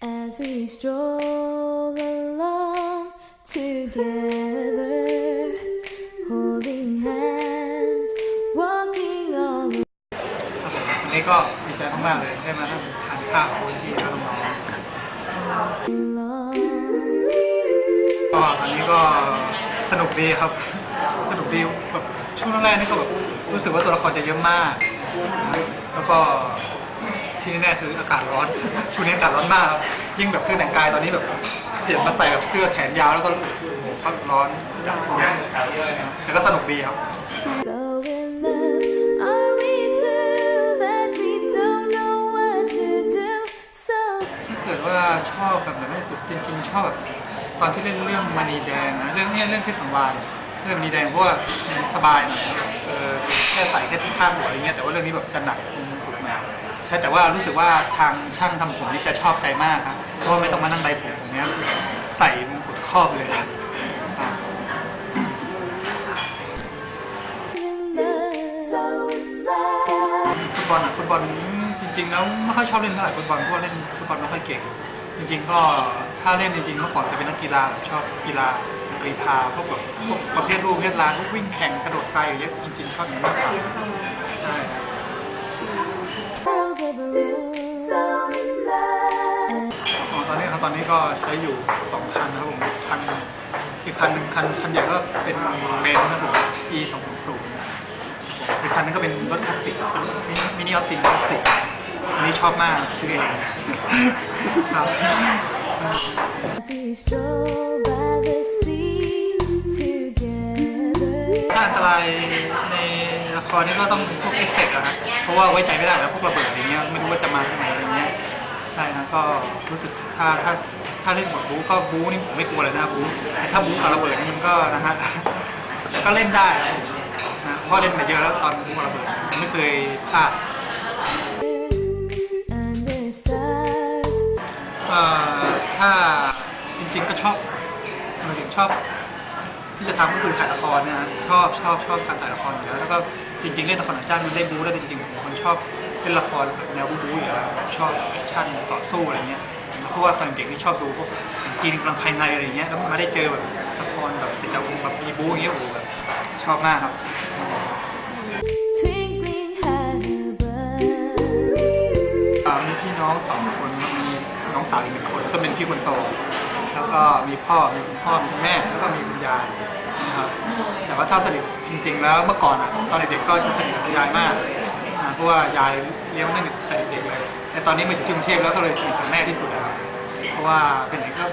as we stroll along together, holding hands, walking all วันนี้ก็ดีใจมากๆเลยได้มานั่งทานข้าวที่ร้านน้อง along. ๆก็ตอนนี้ก็สนุกดีครับ สนุกดีแบบช่วงแรกๆนี่ก็แบบรู้สึกว่าตัวละครจะเยอะมากนะแล้วก็ ที่แน่ๆคืออากาศร้อนช่วงนี้อากาศร้อนมากครับยิ่งแบบเครื่องแต่งกายตอนนี้แบบเปลี่ยนมาใส่แบบเสื้อแขนยาวแล้วก็โอ้โหก็ร้อนจัดเยอะแต่ก็สนุกดีครับ So in love are we two that we don't know what to do. So ถ้าเกิดว่าชอบแบบไหนที่สุดจริงๆชอบแบบตอนที่เล่นเรื่องมณีแดงนะเรื่องเนี้ยเรื่องเพชรสังวาลเรื่องมณีแดงเพราะว่ามันสบายหน่อยเออแค่ใส่แค่ที่ข้างหัวอะไรเงี้ยแต่ว่าเรื่องนี้แบบจะหนักตรงถูกแมว ใช่แต่ว่ารู้สึกว่าทางช่างทำผมนี่จะชอบใจมากครับเพราะว่าไม่ต้องมานั่งใดผมอย่างเงี้ยใส่มงกุฎครอบเลยครับอ่า in love, so in love. ฟุตบอลอะฟุตบอลจริงๆแล้วไม่ค่อยชอบเล่นเท่าไหร่ฟุตบอลเพราะว่าเล่นฟุตบอลไม่ค่อยเก่งจริงๆก็ถ้าเล่นจริงๆเมื่อก่อนจะเป็นนักกีฬาชอบกีฬากรีฑาพวกแบบพวกประเภทลูกประเภทลานพวกวิ่งแข่งกระโดดไกลอย่างเงี้ยจริงๆชอบอย่างนี้มากกว่าใช่ ขอ๋อตอนนี้ครับตอนนี้ก็ใช้อยู่สองคันนะครับผมคันอีกคันหนึ่งคันคันใหญ่ก็เป็นเบนซ์นะครับผม E 2 0 0อีกคันนึงก็เป็นรถคลาสสิกมินิมินิออตตินคลาสสิกอันนี้ชอบมากซื้อเองครับ As we stroll by the sea together. ถ้าอันตรายใน ละครนี่ก็ต้องพวกเอฟเฟกต์อะฮะเพราะว่าไว้ใจไม่ได้แล้วพวกระเบิดอย่างเงี้ยไม่รู้ว่าจะมาที่ไหนอะไรเงี้ยใช่นะก็รู้สึกถ้าถ้าถ้าเล่นบทบู๊ก็บู๊นี่ผมไม่กลัวเลยนะบู๊แต่ถ้าบู๊กับระเบิดนี่มันก็นะฮะก็เล่นได้นะเพราะเล่นมาเยอะแล้วตอนบู๊กับระเบิดไม่เคยพลาดเอ่อถ้าจริงๆก็ชอบหมายถึงชอบ ที่จะทำก็คือถ่ายละครเนยนะชอบชอบชอบการถ่ายละครอยู่แล้วแล้วก็จริง ๆ เล่นละครหนังจ้างมันได้บู๊ได้จริงๆผมเป็นคนชอบเล่นละครแบบแนวบู๊ๆอยู่แล้วชอบแอคชั่นต่อสู้อะไรเงี้ยเพราะว่าตอนเด็กนี่ชอบดูพวกจีนกำลังภายในอะไรเงี้ยแล้วมาได้เจอแบบละครแบบเป็นจะแบบมีบู๊อย่างเงี้ยโอ้โหแบบชอบมากครับ twinkling high above. อ่ามีพี่น้องสองคนแล้วมีน้องสาวอีกหนึ่งคนก็เป็นพี่คนโต แล้วก็มีพ่อมีคุณพ่อมีคุณแม่แล้วก็มีคุณยายนะครับแต่ว่าถ้าสนิทจริง ๆ แล้วเมื่อก่อนอะตอนเด็กๆก็จะสนิทกับคุณยายมากนะเพราะว่ายายเลี้ยงตั้งแต่เด็กๆเลย แต่ตอนนี้มาอยู่ที่กรุงเทพแล้วก็เลยสนิทกับแม่ที่สุดนะครับเพราะว่าเป็นไหนก็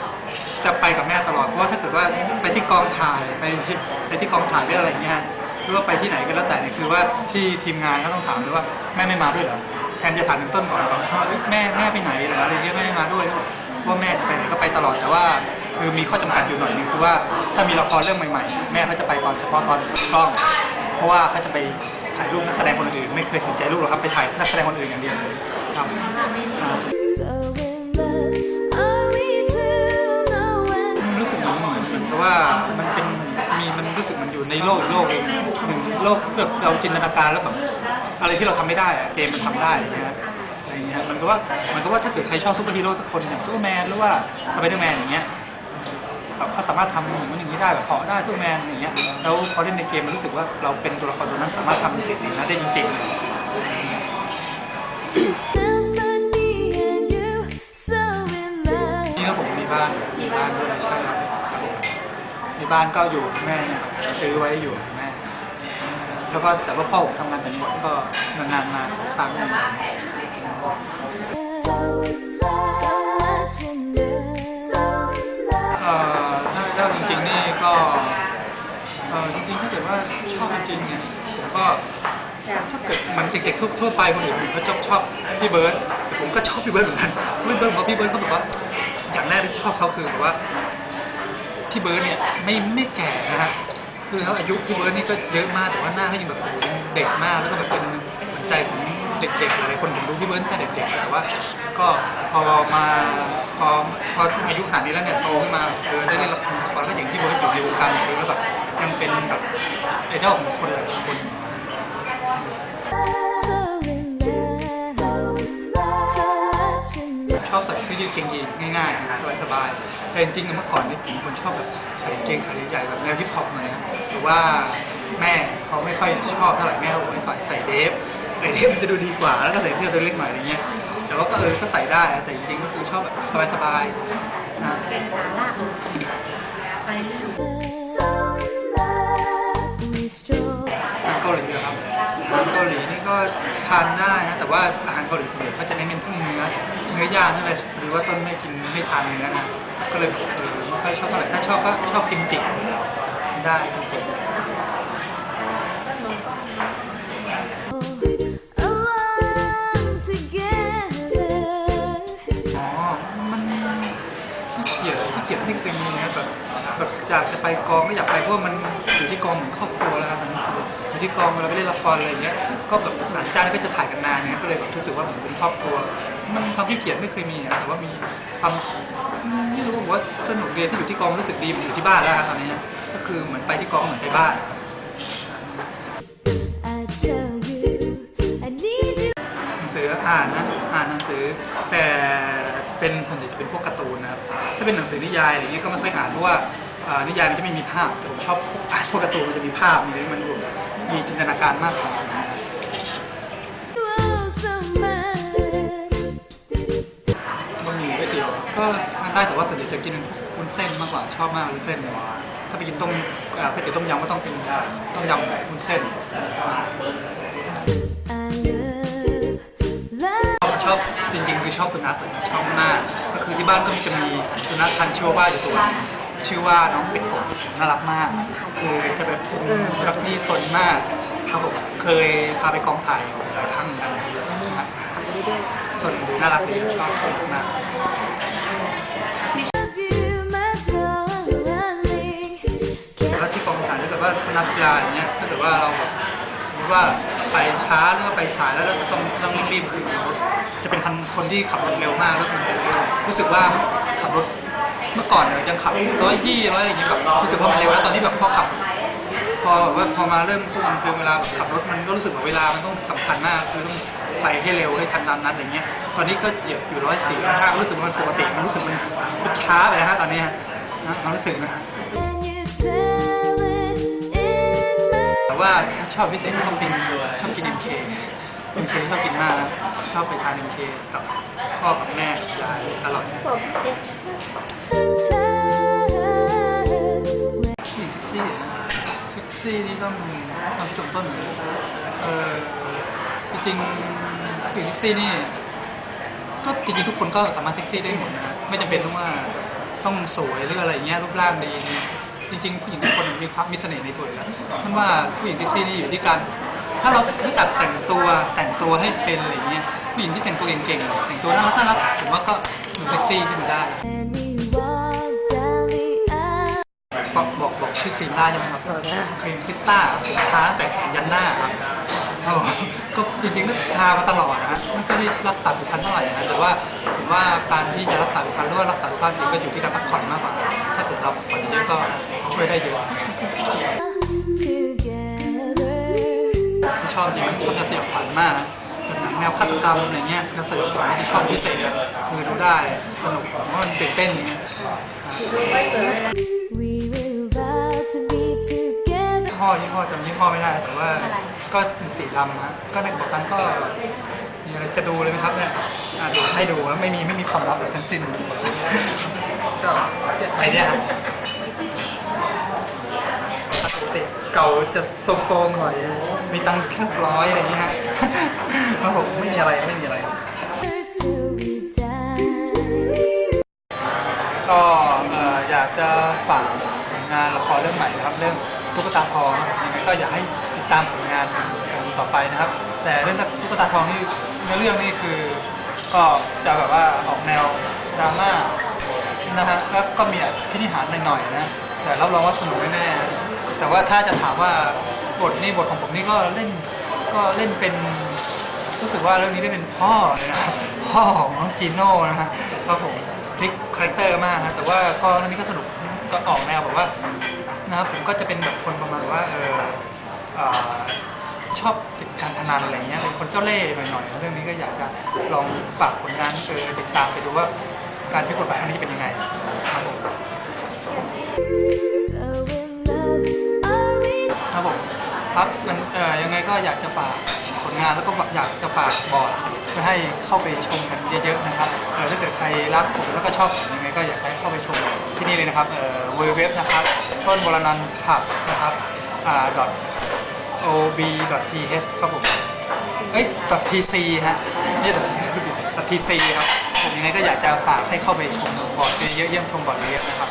จะไปกับแม่ตลอดเพราะว่าถ้าเกิดว่าไปที่กองถ่ายไปที่ไปที่กองถ่ายหรืออะไรเงี้ยหรือว่าไปที่ไหนก็แล้วแต่เนี่ยคือว่าที่ทีมงานก็ต้องถามด้วยว่าแม่ไม่มาด้วยเหรอแทนจะถามถึงต้นก่อนตอนเช้าเอ้ยแม่แม่ไปไหนเหรออะไรเงี้ยแม่ไม่มาด้วย ว่าแม่จะไปไหนก็ไปตลอดแต่ว่า คือมีข้อจำกัดอยู่หน่อยหนึงคือว่าถ้ามีละครเรื่องใหม่ๆ แม่เขาจะไปตอนเฉพาะตอนกล้อง เพราะว่าเขาจะไปถ่ายรูปนักแสดงคนอื่น ไม่เคยสนใจรูปหรอกครับไปถ่ายนักแสดงคนอื่นอย่างเดียวเลยครับอ่า So in love, are we two? No one มันรู้สึกเหมือนเหมือนเหมือนกับว่ามันเป็นมีมันรู้สึกมันอยู่ในโลกอีกโลกหนึ่งหนึ่งโลกแบบเราจินตนาการแล้วแบบอะไรที่เราทำไม่ได้อะเกมมันทำได้อะไรเงี้ย อะไรเงี้ยมันก็ว่ามันก็ว่าถ้าเกิดใครชอบซูเปอร์ฮีโร่สักคนอย่างซูเปอร์แมนหรือว่าสไปเดอร์แมนอย่างเงี้ยแบบเขาสามารถทำอย่างนู้นอย่างนี้ได้แบบเหาะได้ซูเปอร์แมนอย่างเงี้ยแล้วพอเล่นในเกมมันรู้สึกว่าเราเป็นตัวละครตัวนั้นสามารถทำสิ่งนั้นได้จริง feels but me and you. So in ๆ love. นี่ก็ผมมีบ้านมีบ้านด้วยใช่ครับมีบ้านก็อยู่กับแม่เนี่ยครับซื้อไว้อยู่กับแม่แล้วก็แต่ว่าพ่อผมทำงานแต่างจังหวัดก็นานๆมาสักครั้ง เอ่อถ้าถ้าจริงๆนี่ก็เอ่อจริงๆถ้าเกิดว่าชอบจริงๆเนี่ยผมก็ถ้าเกิดเหมันเด็กๆทั่วทั่วไปคนอื่นเขาชอบชอบพี่เบิร์ดแต่ผมก็ชอบพี่เบิร์ดเหมือนกันพี่เบิร์ดบอกว่าพี่เบิร์ดเขาบอกว่าอย่างแรกที่ชอบเขาคือแบบว่าพี่เบิร์ดเนี่ยไม่ไม่แก่นะฮะคือเขาอายุพี่เบิร์ดนี่ก็เยอะมากแต่ว่าหน้าเขายังแบบโอ้โหยังเด็กมากแล้วก็แบบเป็น เด็กๆหลายคนผมดูพี่เบิร์ดตั้งแต่เด็กๆแต่ว่า ก็พอมาพอพออายุขนาดนี้แล้วเนี่ยโตขึ้นมาเออได้เล่นละครละครก็อย่างที่เบิร์ดอยู่ในวงการบันเทิงแล้วแบบยังเป็นแบบไอดอลของคนหลายคน ชอบใส่เสื้อยืดเกงยีนง่ายๆสบายๆแต่จริงๆเมื่อก่อนนี่ผมคนชอบแบบใส่กางเกงขาใหญ่ๆแบบแนวฮิปฮอปหน่อยนะหรือว่าแม่เขาไม่ค่อยชอบเท่าไหร่แม่เขาบอกให้ใส่ใส่เดฟ ส่เดฟมันจะดูดีกว่า แล้วก็ใส่เสื้อตัวเล็กหน่อยอะไรเงี้ย แต่ว่าก็เออ ก็ใส่ได้ แต่จริงๆก็คือชอบแบบสบายๆนะเป็นขาลากไปเรื่อาหารเกาหลีเหรอครับอาหารเกาหลีนี่ก็ทานได้นะแต่ว่าอาหารเกาหลีส่วนใหญ่ก็จะเน้นเป็นพวกเนื้อเนื้อย่างนั่นแหละหรือว่าต้นไม่กินไม่ทานเนื้อนะก็เลยเออไม่ค่อยชอบเท่าไหร่ถ้าชอบก็ชอบกิมจิได้ ขี้เกียจไม่เคยมีนะแบบแบบอยากจะไปกองไม่อยากไปเพราะว่ามันอยู่ที่กองเหมือนครอบครัวแล้วครับตอนนี้อยู่ที่กองเวลาไปเล่นละครอะไรอย่างเงี้ยก็แบบหลังจากนั้นก็จะถ่ายกันนานเนี่ยก็เลยแบบรู้สึกว่าเหมือนเป็นครอบครัว มันความขี้เกียจไม่เคยมีนะแต่ว่ามีความไม่รู้ว่าสนุกเรียนที่อยู่ที่กองรู้สึกดีเหมือนอยู่ที่บ้านแล้วครับตอนนี้ก็คือเหมือนไปที่กองเหมือนไปบ้าน I tell you, I need you. หนังสืออ่านนะอ่านหนังสือแต่ เป็นส่วนใหญ่จะเป็นพวกการ์ตูนนะครับถ้าเป็นหนังสือนิยายอะไรอย่างเงี้ยก็ไม่ค่อยอ่านเพราะว่าอ่านิยายมันจะไม่มีภาพแต่ผมชอบอ่านพวกการ์ตูนมันจะมีภาพมันมันดูมีจินตนาการมากกว่า Oh, so much. บะหมี่ก๋วยเตี๋ยวก็ทานได้แต่ว่าส่วนใหญ่จะกินวุ้นเส้นมากกว่าชอบมากวุ้นเส้นเนี่ยถ้าไปกินต้มอ่าก๋วยเตี๋ยวต้มยำก็ต้องเป็นต้มยำวุ้นเส้น จริงๆคือชอบสุนัขชอบมากก็คือที่บ้านก็จะมีสุนัขพันธุ์ชิวาว่าอยู่ตัวชื่อว่าน้องเป็ดกะน่ารักมากคือจะเป็นสุนัขที่สนมากครับผมเคยพาไปกองถ่ายหลายครั้งเหมือนกันนะครับสนน่ารักดีชอบมาก Love you, my darling. แล้วที่กองถ่ายถ้าเกิดว่านัดเวลาอย่างเงี้ยถ้าเกิดว่าเราแบบสมมติว่าไปช้าหรือว่าไปสายแล้วเราจะต้องต้องรีบๆคือ จะเป็นคนคนที่ขับรถเร็วมากแล้วคือรู้สึกว่าขับรถเมื่อก่อนเนี่ยยังขับร้อยยี่ร้อยอะไรอย่างเงี้ยแบบรู้สึกว่ามันเร็วแล้วตอนนี้แบบพอขับ พอแบบว่าพอมาเริ่มทุกวันคือเวลาขับรถมันก็รู้สึกว่าเวลามันต้องสำคัญมากคือต้องไปให้เร็วให้ทันตามนัดอะไรเงี้ย ตอนนี้ก็เหยียบอยู่ร้อยสี่ร้อยห้ารู้สึกว่ามันปกติมันรู้สึกมันช้าไปนะฮะตอนนี้ฮะนะความรู้สึกนะแต่ว่าถ้าชอบพิเศษก็ต้องกินชอบกิน MK MK ชอบกินมากนะชอบไปทาน MK กับพ่อกับแม่ยายอร่อย touch? ผู้หญิงเซ็กซี่นะเซ็กซี่นี่ต้องต้องจุดต้นเลยเออจริงๆผู้หญิงเซ็กซี่นี่ก็จริงๆทุกคนก็สามารถเซ็กซี่ได้หมดนะไม่จำเป็นต้องว่าต้องสวยหรืออะไรเงี้ยรูปร่างดีจริงๆผู้หญิงทุกคนมีความมีเสน่ห์ในตัวอยู่แล้วมันว่าผู้หญิงเซ็กซี่นี่อยู่ที่การ ถ้าเรารู้จักแต่งตัวแต่งตัวให้เป็นอะไรเงี้ยผู้หญิงที่แต่งตัวเก่งๆแต่งตัวน่ารักน่ารักผมว่าก็ดูเซ็กซี่ขึ้นมาได้บอกบอกบอกชื่อครีมได้ใช่ไหมครับครีมซิต้าทาแต่ยันหน้าครับก็จริงๆก็ทามาตลอดนะฮะไม่ได้รักษาผิวพรรณเท่าไหร่นะแต่ว่าผมว่าการที่จะรักษาผิวพรรณหรือว่ารักษาสุขภาพจริงก็อยู่ที่การพักผ่อนมากกว่า ถ้าเกิดเราพักผ่อนเยอะก็ช่วยได้เยอะ อบจริงชอบแนวสยองขวัญมากเป็นหนังแนวฆาตกรรมอะไรเงี้ยแนวสยองขวัญที่ชอบพิเศษคือดูได้สนุกเพราะมันตื่นเต้นอย่างเงี้ย We will vow to be together. ยี่ห้อยี่ห้อจำยี่ห้อไม่ได้แต่ว่าก็เป็นสีดำนะก็ในกระเป๋าตังค์ก็มีอะไรจะดูเลยไหมครับเนี่ยอะเดี๋ยวให้ดูนะไม่มีไม่มีความลับอะไรทั้งสิ้นก็ไปเนี่ยครับปกติเก่าจะโซมๆหน่อย มีตังค์แค่ร้อยอะไรอย่างเงี้ยฮะครับผมไม่มีอะไรไม่มีอะไร ก็เอ่ออยากจะฝากผลงานละครเรื่องใหม่นะครับเรื่องตุ๊กตาทองนะครับยังไงก็อยากให้ติดตามผลงานกันต่อไปนะครับ แต่เรื่องตุ๊กตาทองนี่ในเรื่องนี่คือก็จะแบบว่าออกแนวดราม่านะฮะแล้วก็มีพินิหารหน่อยๆนะแต่รับรองว่าสนุกแน่ๆแต่ว่าถ้าจะถามว่า บทนี่บทของผมนี่ก็เล่นก็เล่นเป็นรู้สึกว่าเรื่องนี้ได้เป็นพ่อเลยนะครับพ่อของน้องจีโน่นะฮะครับผมพลิกคาแรคเตอร์มากนะแต่ว่าก็เรื่องนี้ก็สนุกก็ออกแนวแบบว่านะครับผมก็จะเป็นแบบคนประมาณว่าเออชอบติดการพนันอะไรเงี้ยเป็นคนเจ้าเล่ห์หน่อยๆเรื่องนี้ก็อยากจะลองฝากผลงานเออติดตามไปดูว่าการพิกฎหมายครั้งนี้เป็นยังไง ครับมันเอ่อยังไงก็อยากจะฝากผลงานแล้วก็อยากจะฝากบอร์ดเพื่อให้เข้าไปชมกันเยอะๆนะครับเออถ้าเกิดใครรักผมแล้วก็ชอบผมยังไงก็อยากให้เข้าไปชมที่นี่เลยนะครับเอ่อเว็บนะครับต้นวรนันขับนะครับอ่า ob.th ครับผมเอ้ย .tc ฮะนี่ .tc ครับผมยังไงก็อยากจะฝากให้เข้าไปชมบอร์ดเยอะๆเยี่ยมชมบอร์ดเยอะๆนะครับ